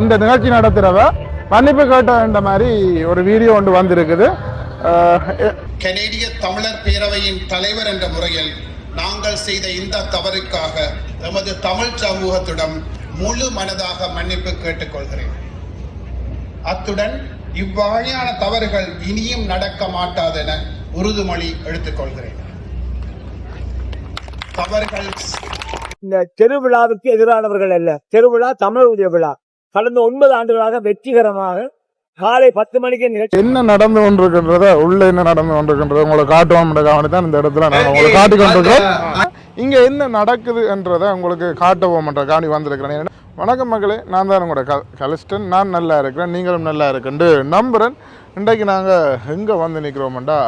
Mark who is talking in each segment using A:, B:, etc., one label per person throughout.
A: இந்த நிகழ்ச்சி நடத்துறவ மன்னிப்பு கேட்ட மாதிரி ஒரு வீடியோ ஒன்று வந்திருக்குது.
B: கனேடிய தமிழர் பேரவையின் தலைவர் என்ற முறையில் நாங்கள் செய்த இந்த தவறுக்காக எமது தமிழ் சமூகத்திடம் முழு மனதாக மன்னிப்பு கேட்டுக்கொள்கிறேன். அத்துடன் இவ்வகையான தவறுகள் இனியும் நடக்க மாட்டாதென உறுதிமொழி எடுத்துக்கொள்கிறேன். தவறுகள்
C: இந்த திருவிழாவுக்கு எதிரானவர்கள் அல்ல. திருவிழா தமிழருடைய விழா. கடந்த ஒன்பது ஆண்டுகளாக வெற்றிகரமாக காலை பத்து மணிக்கு நிகழ்ச்சி
A: என்ன நடந்து கொண்டிருக்கின்றத உள்ள என்ன நடந்து கொண்டிருக்கின்றத உங்களை காட்டுவோம் தான் இந்த இடத்துல நான் உங்களுக்கு காட்டி கொண்டிருக்கோம் இங்க என்ன நடக்குது என்றதை உங்களுக்கு காட்டுவோம் என்ற காணி வந்திருக்கிறேன். வணக்கம் மகளே நான் தான் உங்களோட க கலிஸ்டன் நான் நல்லா இருக்கிறேன் நீங்களும் நல்லா இருக்குன்னு நம்புறேன். இன்றைக்கு நாங்கள் எங்கே வந்து நிற்கிறோம்டா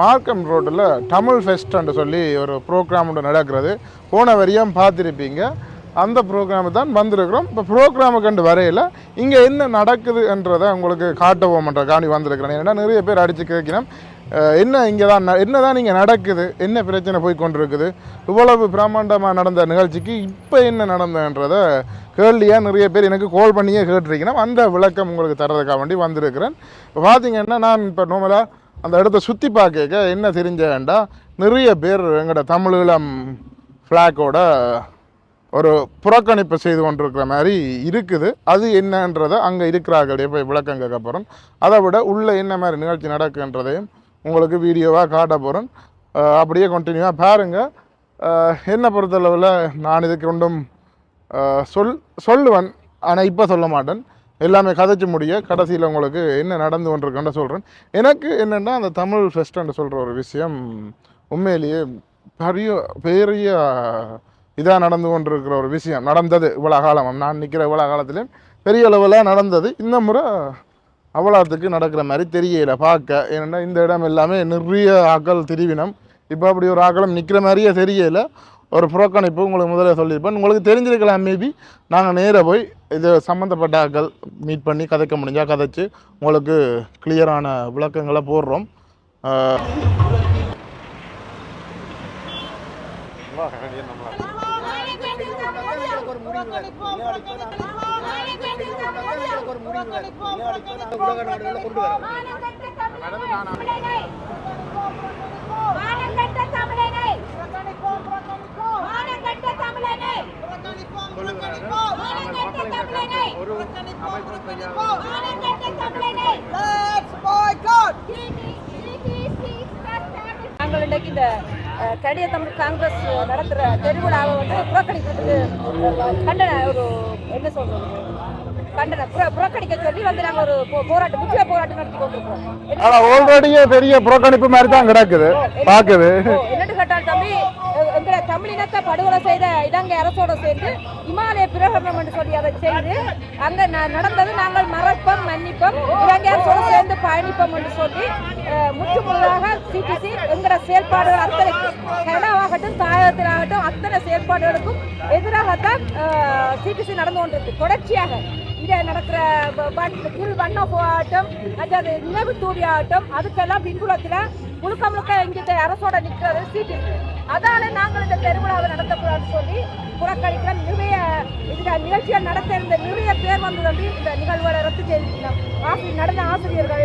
A: மார்க்கம் ரோட்டில் தமிழ் ஃபெஸ்ட்ன்னு சொல்லி ஒரு ப்ரோக்ராம் ஒன்று நடக்கிறது. போன வரியும் பார்த்துருப்பீங்க. அந்த ப்ரோக்ராமு தான் வந்திருக்கிறோம். இப்போ ப்ரோக்ராமை கண்டு வரையில் இங்கே என்ன நடக்குதுன்றதை உங்களுக்கு காட்டுவோம்ன்ற காணி வந்திருக்கிறேன். ஏன்னா நிறைய பேர் அடித்து கேட்கணும் என்ன இங்கே தான் ந- என்ன தான் இங்கே நடக்குது? என்ன பிரச்சனை போய் கொண்டிருக்குது? இவ்வளவு பிரம்மாண்டமாக நடந்த நிகழ்ச்சிக்கு இப்போ என்ன நடந்ததுன்றதை கேள்வியாக நிறைய பேர் எனக்கு கால் பண்ணியே கேட்டிருக்கணும் அந்த விளக்கம் உங்களுக்கு தரதுக்காக வேண்டி வந்திருக்கிறேன். இப்போ பார்த்தீங்கன்னா நான் இப்போ நோமலாக அந்த இடத்த சுற்றி பார்க்க என்ன தெரிஞ்ச வேண்டாம் நிறைய பேர் எங்களோட தமிழீழம் ஃப்ளாக்கோட ஒரு புறக்கணிப்பு செய்து கொண்டிருக்கிற மாதிரி இருக்குது. அது என்னன்றதை அங்கே இருக்கிறார்களே. போய் விளக்கம் கேட்க போகிறோம் அதை விட உள்ளே என்ன மாதிரி நிகழ்ச்சி நடக்குன்றதையும் உங்களுக்கு வீடியோவாக காட்ட போகிறேன் அப்படியே கண்டினியூவாக பாருங்கள் என்னை பொறுத்தளவில் நான் இதுக்கு ஒன்றும் சொல் சொல்லுவேன். ஆனால் இப்போ சொல்ல மாட்டேன். எல்லாமே கதைச்சு முடிய கடைசியில் உங்களுக்கு என்ன நடந்து கொண்டிருக்குன்னு சொல்கிறேன் எனக்கு என்னென்னா அந்த தமிழ் ஃபெஸ்ட்ன்னு சொல்கிற ஒரு விஷயம் உண்மையிலேயே பெரிய பெரிய இதாக நடந்து கொண்டிருக்கிற ஒரு விஷயம். நடந்தது இவ்வளோ காலம் நான் நிற்கிற இவ்வளோ காலத்துலேயும் பெரிய அளவில் நடந்தது. இந்த முறை அவ்வளோத்துக்கு நடக்கிற மாதிரி தெரியல பார்க்க. ஏன்னா இந்த இடம் எல்லாமே நிறைய ஆக்கள் திரிவினம். இப்போ அப்படி ஒரு ஆக்களம் நிற்கிற மாதிரியே தெரியல. ஒரு புறக்கணிப்பு உங்களுக்கு முதல்ல சொல்லியிருப்பேன். உங்களுக்கு தெரிஞ்சிருக்கலாம் மேபி நாங்கள் நேராக போய் இது சம்மந்தப்பட்ட ஆக்கள் மீட் பண்ணி கதைக்க முடிஞ்சால் கதைச்சு உங்களுக்கு கிளியரான விளக்கங்களை போடுறோம். அஹ்,
D: நாங்கள் இன்றைக்கு இந்த கடிய தமிழ் காங்கிரஸ் நடத்துகிற தெருவிழாவை வந்து புறக்கணிக்கிறதுக்கு கண்டன ஒரு என்ன சொல்றது கண்டன புற புறக்கணிக்க சொல்லி வந்து நாங்கள் ஒரு போராட்டம் முக்கிய போராட்டம் நடத்தி கொண்டிருக்கிறோம். என்ன-
A: ஆனால் ஆல்ரெடியே பெரிய புறக்கணிப்பு மாதிரி தான் கிடக்குது. பார்க்குது.
D: ஓ, என்னன்னு கேட்டால் தம்பி எங்களை தமிழினத்தை படுகொலை செய்த இலங்கை அரசோட சேர்ந்து இமாலய பிரகடனம் என்று சொல்லி அதை செய்து அங்க நடந்தது நாங்கள் மறப்போம் மன்னிப்போம் இலங்கை அரசோட சேர்ந்து பயணிப்போம் என்று சொல்லி முற்றுமுழுதாக சிடிசி எங்களோட செயல்பாடுகள் அத்தனை கனடாவாகட்டும் தாயகத்திலாகட்டும் அத்தனை செயல்பாடுகளுக்கும் எதிராகத்தான் சிடிசி நடந்து கொண்டிருக்கு. தொடர்ச்சியாக இங்கே நடக்கிற கீழ் வண்ண ஆகட்டும் அதாவது நினைவு தூவி ஆகட்டும் அதுக்கெல்லாம் பின்புலத்தில் முழுக்க முழுக்க இங்கே அரசோட நிற்கிறது சிடிசி அதால நாங்கள் இந்த பெருவிழாவை நடத்தக்கூடாதுன்னு சொல்லி புறக்கணிக்கிற நிறைய இந்த நிகழ்ச்சிகள் நடத்த இருந்த நிறைய பேர் வந்து வந்து இந்த நிகழ்வுகளை ரத்து செய்திருக்கிறோம் ஆசிரியர் நடந்த ஆசிரியர்கள்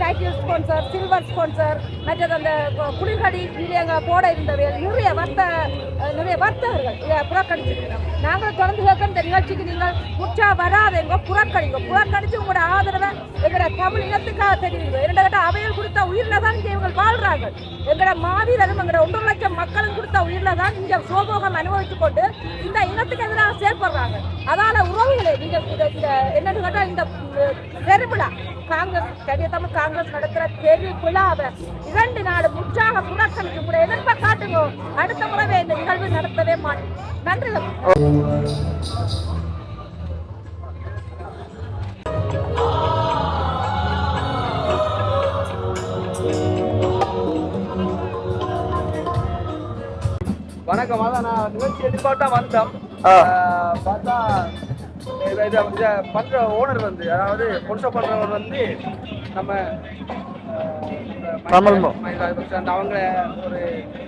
D: டைட்டில் ஸ்பான்சர் சில்வர் ஸ்பான்சர் மற்றது அந்த குளிர்கடி இங்கே அங்கே போட இருந்தவை நிறைய வர்த்த நிறைய வர்த்தகர்கள் இதை புறக்கணிச்சிருக்கிறோம் நாங்கள் தொடர்ந்து கேட்க இந்த நிகழ்ச்சிக்கு நீங்கள் முற்றா வராதவங்க புறக்கணிங்க. புறக்கணிச்சு உங்களோட ஆதரவை எங்களோட தமிழ் இனத்துக்காக தெரிவிங்க. இரண்டு கட்ட அவையில் கொடுத்த உயிரில தான் இங்கே இவங்க வாழ்றாங்க எங்களோட மாவீரரும் எங்களோட ஒன்றரை லட்சம் மக்களும் கொடுத்த உயிரில தான் இங்கே சோபோகம் அனுபவித்துக் கொண்டு இந்த இனத்துக்கு எதிராக செயல்படுறாங்க அதால உறவுகளே நீங்க இந்த இந்த என்னன்னு கேட்டா இந்த பெருவிழா காங்கிரஸ் கடிய தமிழ் காங்கிரஸ் நடத்துற பெரிய விழாவை இரண்டு நாடு முற்றாக புறக்கணிக்க கூட எதிர்ப்பை காட்டுங்க. அடுத்த முறை இந்த நிகழ்வு நடத்தவே மாட்டோம் நன்றி
C: வணக்கம் அதான் நான் நிகழ்ச்சி எதிர்பார்த்தா வந்தோம். பார்த்தா பண்ற ஓனர் வந்து அதாவது பொருஷ பண்றவர் வந்து நம்ம
A: தமிழ்
E: அவங்க ஒரு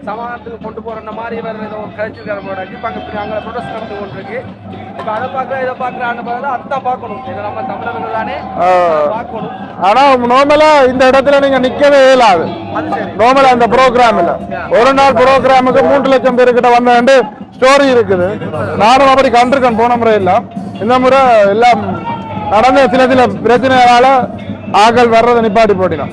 E: சமாதானத்துக்கு கொண்டு போற மாதிரி வேற ஏதோ கழிச்சிருக்காரு போல இப்ப அங்க அங்க ப்ரொடெஸ்ட் நடந்து கொண்டிருக்கு. இப்ப அதை பாக்குற இதை பாக்குறான்னு பார்த்தா அதான் பார்க்கணும். இதை நம்ம தமிழர்கள் தானே. பார்க்கணும்.
A: ஆனா நார்மலா இந்த இடத்துல நீங்க நிக்கவே இயலாது
E: சரி.
A: நார்மலா அந்த ப்ரோக்ராம்ல ஒரு நாள் ப்ரோக்ராமுக்கு மூன்று லட்சம் பேருக்கிட்ட வந்த ஸ்டோரி இருக்குது. நானும் அப்படி கண்டிருக்கேன் போன முறை எல்லாம். இந்த முறை எல்லாம் நடந்த சில சில பிரச்சனைகளால ஆக்கள் வர்றதை நிப்பாட்டி போட்டினோம்.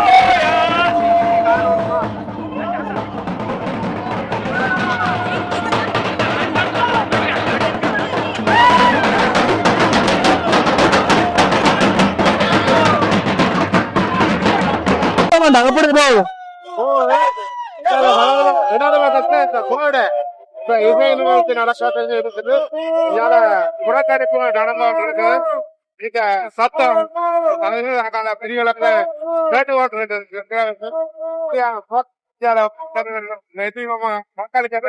F: சத்தம் அதாவது அந்த பெரியவர்களுக்கு கேட்டு ஓட்டு மக்களுக்கு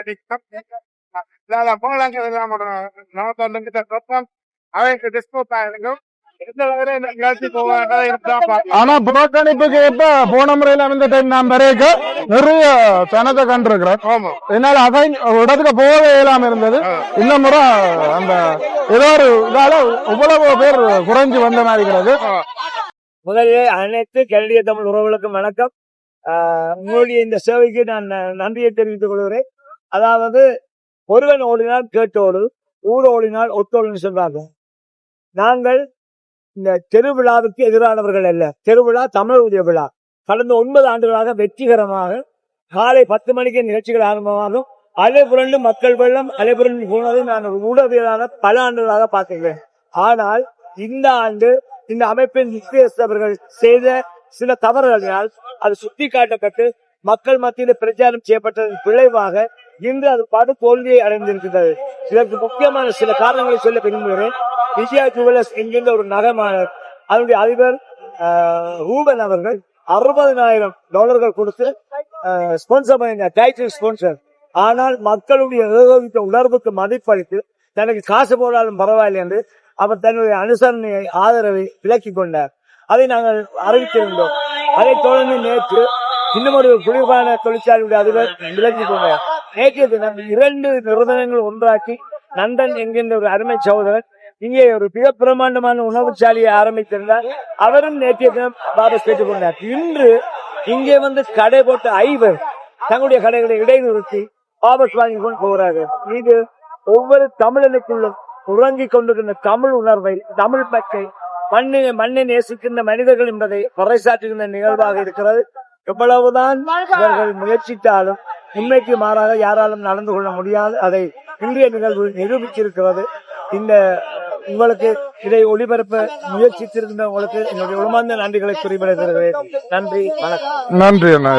F: போலாங்க நமக்கு சத்தம் அவைக்கு டிஸ்கவுண்ட் ஆயிருக்கும்
A: ஆனா புறக்கணிப்புக்கு எப்ப போன முறையில இந்த டைம் நான் வரைக்க நிறைய தனத்தை கண்டிருக்கிறேன்.
F: ஆமா.
A: என்னால அதை இடத்துக்கு போகவே இயலாம இருந்தது. இந்த முறை அந்த ஏதோ ஒரு இதால இவ்வளவு பேர் குறைஞ்சு வந்த மாதிரி இருக்கிறது
C: முதலிலே அனைத்து கனடிய தமிழ் உறவுகளுக்கும் வணக்கம். ஆஹ் உங்களுடைய இந்த சேவைக்கு நான் நன்றியை தெரிவித்துக் கொள்கிறேன். அதாவது ஒருவன் ஓடினால் கேட்டோடு ஊர் ஓடினால் ஒத்தோடுன்னு சொல்றாங்க நாங்கள் இந்த திருவிழாவுக்கு எதிரானவர்கள் அல்ல. திருவிழா தமிழர் உதய விழா. கடந்த ஒன்பது ஆண்டுகளாக வெற்றிகரமாக காலை பத்து மணிக்கு நிகழ்ச்சிகள் ஆரம்பமாகும். அலைபுரண்டு மக்கள் வெள்ளம் அலைபுரண்டு போனதை நான் ஒரு ஊடகவியலாளர் பல ஆண்டுகளாக பார்க்கிறேன். ஆனால் இந்த ஆண்டு இந்த அமைப்பின் முக்கியஸ்தவர்கள் செய்த சில தவறுகளினால் அது சுட்டி காட்டப்பட்டு மக்கள் மத்தியில் பிரச்சாரம் செய்யப்பட்டதன் விளைவாக இன்று அது படு தோல்வியை அடைந்திருக்கிறது. இதற்கு முக்கியமான சில காரணங்களை சொல்ல விரும்புகிறேன். விஜயா ஜுவல்லர்ஸ் என்கின்ற ஒரு நகமாளர் அதனுடைய அதிபர் ஹூபன் ரூபன் அவர்கள் அறுபதனாயிரம் டாலர்கள் கொடுத்து ஸ்பான்சர் பண்ணி டைட்டில் ஸ்பான்சர் ஆனால் மக்களுடைய ஏகோபித்த உணர்வுக்கு மதிப்பளித்து தனக்கு காசு போடாலும் பரவாயில்லை என்று அவர் தன்னுடைய அனுசரணையை ஆதரவை விலக்கி கொண்டார். அதை நாங்கள் அறிவித்திருந்தோம். அதைத் தொடர்ந்து நேற்று இன்னும் ஒரு குளிர்பான தொழிற்சாலையுடைய அதிபர் விலக்கிக் கொண்டார். நேற்றைய தினம் இரண்டு நிறுவனங்கள் ஒன்றாக்கி நந்தன் என்கின்ற ஒரு அருமை சகோதரன் இங்கே ஒரு மிக பிரமாண்டமான உணவுச்சாலையை ஆரம்பித்திருந்தார் அவரும் நேற்றைய தினம் வாபஸ் பெற்றுக் கொண்டார். இன்று இங்கே வந்து கடை போட்ட ஐவர் தங்களுடைய கடைகளை இடைநிறுத்தி வாபஸ் வாங்கி கொண்டு போகிறார்கள். இது ஒவ்வொரு தமிழனுக்குள்ளும் உறங்கிக் கொண்டிருக்கின்ற தமிழ் உணர்வை தமிழ் பக்கை மண்ணை மண்ணை நேசிக்கின்ற மனிதர்கள் என்பதை பறைசாற்றுகின்ற நிகழ்வாக இருக்கிறது. எவ்வளவுதான் இவர்கள் முயற்சித்தாலும் உண்மைக்கு மாறாக யாராலும் நடந்து கொள்ள முடியாது. அதை இன்றைய நிகழ்வு நிரூபித்திருக்கிறது. இந்த உங்களுக்கு இதை ஒளிபரப்ப முயற்சித்திருக்கின்ற உங்களுக்கு என்னுடைய உளமார்ந்த நன்றிகளை குறிப்பிடுகிறேன். நன்றி வணக்கம்.
A: நன்றி அண்ணா.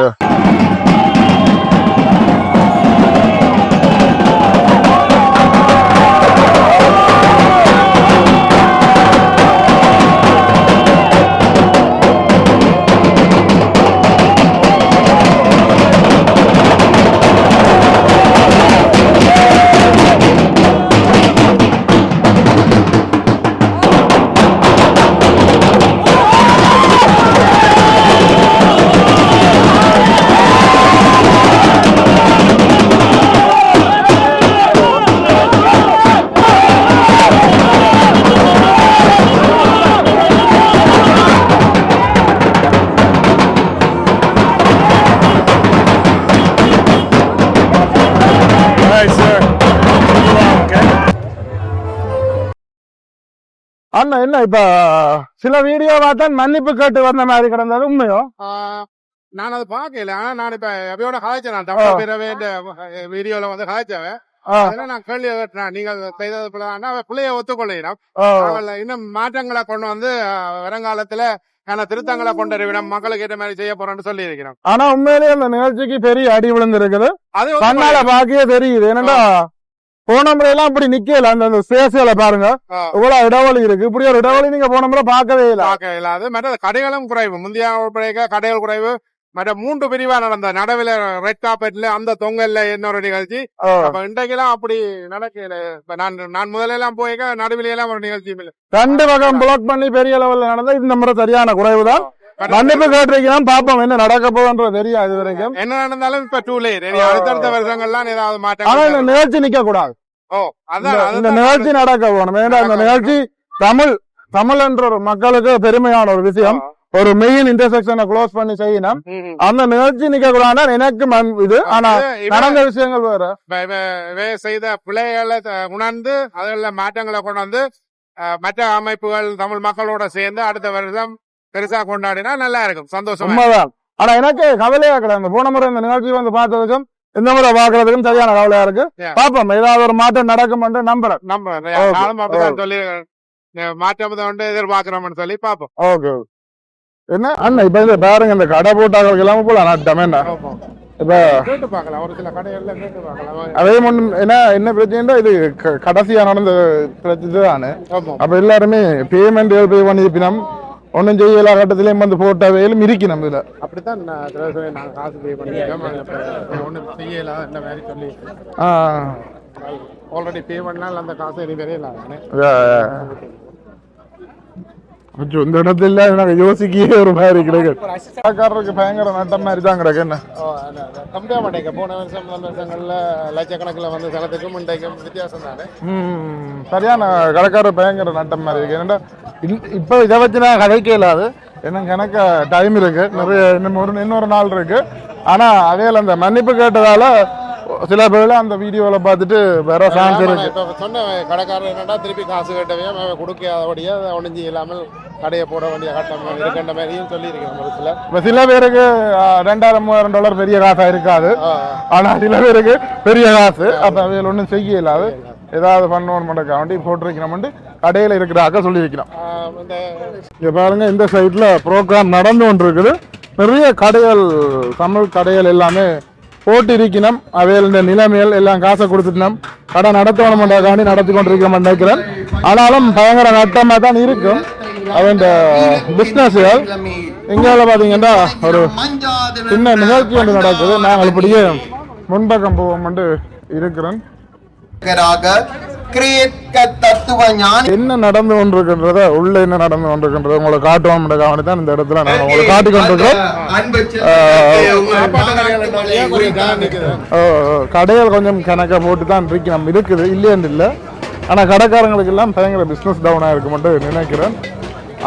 A: அண்ணா என்ன இப்ப சில வீடியோ பார்த்தா மன்னிப்பு கேட்டு வந்த மாதிரி கிடந்தது உண்மையோ?
F: நான் அதை பார்க்கல. ஆனா நான் இப்ப எப்பயோட காய்ச்சேன். நான் தமிழ் வீடியோல வந்து காய்ச்சவன்
A: ஆ,
F: அதெல்லாம் நான் கேள்வி கேட்டேன். நீங்கள் செய்தது பிள்ளை அவ பிள்ளைய ஒத்துக்கொள்ளிடும் அவள் இன்னும் மாற்றங்களை கொண்டு வந்து வருங்காலத்துல ஆனா திருத்தங்களை கொண்டு வருவிடம் மக்களுக்கு ஏற்ற மாதிரி செய்ய போறோம்னு சொல்லி இருக்கிறோம்
A: ஆனா உண்மையிலேயே அந்த நிகழ்ச்சிக்கு பெரிய அடி விழுந்திருக்குது.
F: அது
A: கண்ணால பாக்கியே தெரியுது. என்னடா போன முறையெல்லாம் இப்படி நிக்கல. அந்த அந்த ஸ்பேஸ்ல பாருங்க. இவ்வளவு இடைவெளி இருக்கு. இப்படி ஒரு இடைவெளி நீங்க போன முறை பார்க்கவே இல்ல.
F: பார்க்க இல்லாது மற்ற கடைகளும் குறைவு. முந்தைய கடைகள் குறைவு. மற்ற மூன்று பிரிவா நடந்த நடுவில் ரெட் காப்பெட்ல அந்த தொங்கல்ல இன்னொரு நிகழ்ச்சி.
A: ஆ.
F: அப்ப இன்றைக்கெல்லாம் அப்படி நடக்கல. இப்ப நான் நான் முதல்ல எல்லாம் போய் நடுவில் எல்லாம் ஒரு நிகழ்ச்சியும் இல்லை.
A: ரெண்டு வகம் பிளாக் பண்ணி பெரிய லெவல்ல நடந்தா இந்த முறை சரியான குறைவுதான். மன்னிப்பு கேட்டிருக்கலாம் பாப்போம் என்ன நடக்க போகுதுன்றது தெரியாது இது வரைக்கும்.
F: என்ன நடந்தாலும் இப்ப டூ லேட் அடுத்தடுத்த வருஷங்கள்லாம் ஏதாவது
A: ஆனா இந்த
F: மாற்றம்
A: நிகழ்ச்சி நிக்க கூடாது
F: ஓ அதான்
A: இந்த நிகழ்ச்சி நடக்க போகணும். ஏன்னா இந்த நிகழ்ச்சி தமிழ் தமிழ் என்ற ஒரு மக்களுக்கு பெருமையான ஒரு விஷயம். ஒரு மெயின் இன்டர்செக்ஷனை க்ளோஸ் பண்ணி செய்யணும். அந்த நிகழ்ச்சி நிக்க கூடாதுன்னா எனக்கு இது. ஆனா நடந்த விஷயங்கள் வேற.
F: செய்த த- உணர்ந்து அதில் மாற்றங்களை கொண்டு வந்து மற்ற அமைப்புகள் தமிழ் மக்களோட சேர்ந்து அடுத்த வருஷம் பெருசா கொண்டாடினா நல்லா இருக்கும். சந்தோஷமா
A: உண்மைதான். ஆனா எனக்கு கவலையா கிடையாது. போன முறை இந்த நிகழ்ச்சி வந்து பார்த்ததுக்கும் இந்த முறை பாக்குறதுக்கும் சரியான கவலையா இருக்கு. பாப்போம் ஏதாவது ஒரு மாற்றம் நடக்கும் நம்புறேன்.
F: அப்படிதான் சொல்லி மாற்றம் வந்து எதிர்பார்க்கிறோம்னு சொல்லி பார்ப்போம்.
A: ஓகே. என்ன? அண்ணா இப்ப இந்த பாருங்க இந்த கடை போட்டாக்களுக்கு எல்லாம் போல நட்டமேண்டா இப்ப
F: கேட்டு பார்க்கலாம். ஒரு சில கடைகள்ல கேட்டு பார்க்கலாம்.
A: அதே முன் என்ன என்ன பிரச்சனைன்னா இது கடைசியா நடந்த பிரச்சனை தானே அப்ப எல்லாருமே பேமெண்ட் பே பண்ணிருப்பினோம் ஒன்றும் செய்யல கட்டத்திலேயும் வந்து போட்ட வேலும் இருக்கணும் இதுல.
F: அப்படித்தான் நான் காசு பே பண்ணிருக்கோம் ஒன்றும் செய்யல இந்த மாதிரி சொல்லி. ஆல்ரெடி பே பண்ணால் அந்த காசு இனி வரையில.
A: அச்சோ, இந்த இடத்துல எனக்கு யோசிக்கவே ஒரு மாதிரி கிடக்கு கடைக்காரருக்கு பயங்கர நட்டம் மாதிரி தான் கிடக்கு என்ன
F: மாட்டேங்க போன வருஷம் முதல் வருஷங்கள்ல லட்சக்கணக்கில் வந்த சனத்துக்கும் இன்றைக்கும் வித்தியாசம் தானே
A: சரியான கடைக்காரர் பயங்கர நட்டம் மாதிரி இருக்கு இல்- இப்போ இதை வச்சு நான் கதைக்க இல்லாது எனக்கு எனக்கு டைம் இருக்கு நிறைய இன்னும் ஒரு இன்னொரு நாள் இருக்கு ஆனா அவையில அந்த மன்னிப்பு கேட்டதால சில பேர்ல அந்த வீடியோல பார்த்துட்டு வேற சான்ஸ் இருக்கு.
F: இப்போ சொன்ன கடைக்காரர் என்னடா திருப்பி காசு கட்டவே அவன் கொடுக்காதபடியே ஒழிஞ்சு இல்லாமல் கடையை போட வேண்டிய கட்டம் இருக்கின்ற மாதிரியும் சொல்லியிருக்கேன் ஒரு சில
A: இப்ப சில பேருக்கு ரெண்டாயிரம் மூவாயிரம் டாலர் பெரிய காசா இருக்காது. ஆனா சில பேருக்கு பெரிய காசு. அப்ப அவையில் ஒன்றும் செய்ய இல்லாது. ஏதாவது பண்ணணும் மட்டும் வண்டி போட்டிருக்கணும்னு கடையில இருக்கிறாக்க சொல்லியிருக்கிறோம் இங்க பாருங்க இந்த சைட்ல ப்ரோக்ராம் நடந்து கொண்டு இருக்குது நிறைய கடைகள் தமிழ் கடைகள் எல்லாமே போட்டு இருக்கணும் அவையில் இந்த நிலைமைகள் எல்லாம் காசை கொடுத்துட்டோம் கடை நடத்தணும்ன்றக்காண்டி நடத்தி கொண்டிருக்கோம் நினைக்கிறேன். ஆனாலும் பயங்கர நட்டமாக தான் இருக்கும். அவன் இந்த பிஸ்னஸ்கள் இங்கே பார்த்தீங்கன்னா ஒரு சின்ன நிகழ்ச்சி ஒன்று நடக்குது. நாங்கள் இப்படியே முன்பக்கம் போவோம்னு இருக்கிறேன்
G: கிரேக்க தத்துவ ஞானி.
A: என்ன நடந்து கொண்டிருக்கின்றத உள்ள என்ன நடந்து கொண்டிருக்கின்றத உங்களை காட்டுவோம் கவனி தான் இந்த இடத்துல நாங்கள் உங்களை காட்டி கொண்டிருக்கிறோம்
F: கடைகள்
A: கொஞ்சம் கணக்கா போட்டு தான் இருக்கு நம்ம இருக்குது இல்லைன்னு இல்லை. ஆனால் கடைக்காரங்களுக்கு எல்லாம் பயங்கர பிஸ்னஸ் டவுனாக இருக்கு மட்டும் நினைக்கிறேன்.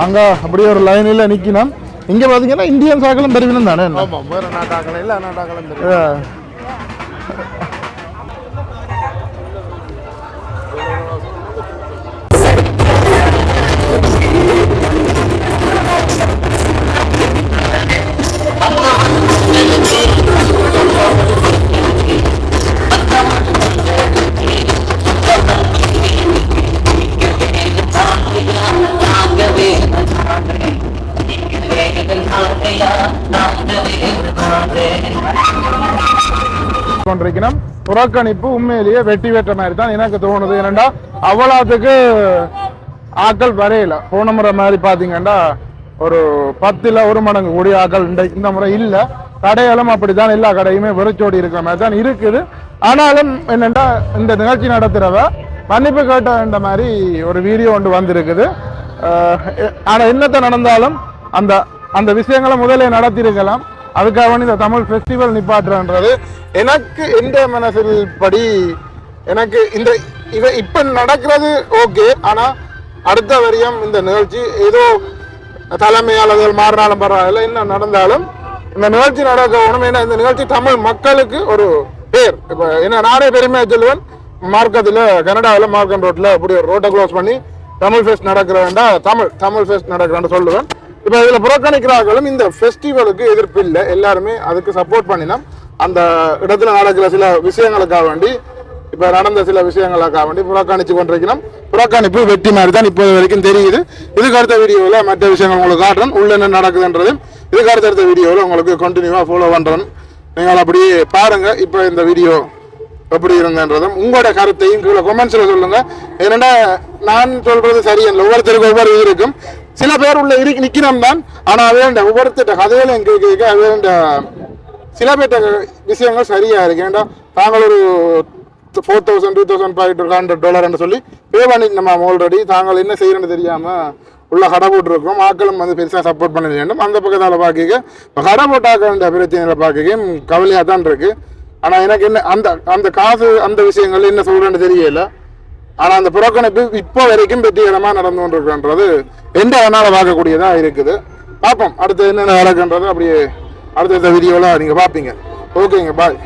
A: அங்கே அப்படியே ஒரு லைனில் நிற்கணும் இங்கே பார்த்தீங்கன்னா இந்தியன் சாக்களும் பெருவினம் தானே
F: வேற நாட்டாக்கள் இல்ல நாட்டாக்களும்
A: புறக்கணிப்பு உண்மையிலேயே வெட்டி வெட்ட மாதிரி தான் எனக்கு தோணுது. ஏனண்டா அவ்வளோத்துக்கு ஆக்கள் வரையில. போன முறை மாதிரி பார்த்தீங்கன்னா ஒரு பத்துல ஒரு மடங்கு கூடிய ஆக்கள் இந்த இந்த முறை இல்லை. கடைகளும் அப்படித்தான் எல்லா கடையுமே வெறிச்சோடி இருக்கிற மாதிரி தான் இருக்குது. ஆனாலும் என்னண்டா இந்த நிகழ்ச்சி நடத்துறவ மன்னிப்பு கேட்டன்ற மாதிரி ஒரு வீடியோ ஒன்று வந்திருக்குது. ஆனால் என்னத்தை நடந்தாலும் அந்த அந்த விஷயங்களை முதலே நடத்தியிருக்கலாம். அதுக்காக வேண்டி இந்த தமிழ் ஃபெஸ்டிவல் நிப்பாட்டுறன்றது. எனக்கு எந்த மனசில் படி எனக்கு இந்த இவ இப்ப நடக்கிறது ஓகே ஆனா அடுத்த வரியம் இந்த நிகழ்ச்சி ஏதோ தலைமையாளர்கள் மாறினாலும் பரவாயில்ல என்ன நடந்தாலும் இந்த நிகழ்ச்சி நடக்க வேணும். ஏன்னா இந்த நிகழ்ச்சி தமிழ் மக்களுக்கு ஒரு பேர். இப்ப என்ன நானே பெருமையா சொல்லுவேன் மார்க்கத்தில் கனடாவில் மார்க்கன் ரோட்ல அப்படி ஒரு ரோட்டை க்ளோஸ் பண்ணி தமிழ் ஃபெஸ்ட் நடக்கிறேன்டா தமிழ் தமிழ் ஃபெஸ்ட் நடக்கிறேன்னு சொல்லுவேன். இப்போ இதில் புறக்கணிக்கிறார்களும் இந்த ஃபெஸ்டிவலுக்கு எதிர்ப்பு இல்லை. எல்லாருமே அதுக்கு சப்போர்ட் பண்ணினோம் அந்த இடத்துல நடக்கிற சில விஷயங்களுக்காக வேண்டி இப்போ நடந்த சில விஷயங்களுக்காக வேண்டி புறக்கணிச்சு கொண்டிருக்கிறோம். புறக்கணிப்பு வெற்றி மாதிரி தான் இப்போது வரைக்கும் தெரியுது. இதுக்கு அடுத்த வீடியோவில் மற்ற விஷயங்கள் உங்களுக்கு காட்டுறேன். உள்ள என்ன நடக்குதுன்றது இதுக்கு அடுத்தடுத்த வீடியோவில் உங்களுக்கு கண்டினியூவாக ஃபாலோ பண்ணுறேன் நீங்கள் அப்படியே பாருங்கள் இப்போ இந்த வீடியோ எப்படி இருந்ததுன்றதும் உங்களோட கருத்தையும் கீழே கொமெண்ட்ஸில் சொல்லுங்கள் ஏன்னா நான் சொல்கிறது சரியில்லை ஒவ்வொருத்தருக்கும் ஒவ்வொரு இது இருக்கும். சில பேர் உள்ள இருக்கு நிற்கிறோம் தான் ஆனா அவேண்ட ஒவ்வொருத்தட்ட கதையில எங்க கேட்க அவேண்ட சில பேர்ட்ட விஷயங்கள் சரியா இருக்கு. ஏன்டா தாங்கள் ஒரு four thousand two thousand five hundred டாலர்னு சொல்லி பே பண்ணி நம்ம ஆல்ரெடி தாங்கள் என்ன செய்யறேன்னு தெரியாம உள்ள கடை போட்டிருக்கோம் ஆக்களும் வந்து பெருசாக சப்போர்ட் பண்ண வேண்டும். அந்த பக்கத்தால் பார்க்க இப்போ கடை போட்டாக்கிற பிரச்சனையில் பார்க்க கவலையாக தான் இருக்கு. ஆனால் எனக்கு என்ன அந்த அந்த காசு அந்த விஷயங்கள் என்ன சொல்கிறேன்னு தெரியல. ஆனால் அந்த புறக்கணிப்பு இப்போ வரைக்கும் வெற்றிகரமாக நடந்து கொண்டிருக்குன்றது. எந்த வேணாலும் பார்க்கக்கூடியதாக இருக்குது. பார்ப்போம். அடுத்து என்னென்ன நடக்குன்றது அப்படியே அடுத்தடுத்த வீடியோவில் நீங்கள் பார்ப்பீங்க. ஓகேங்க பாய்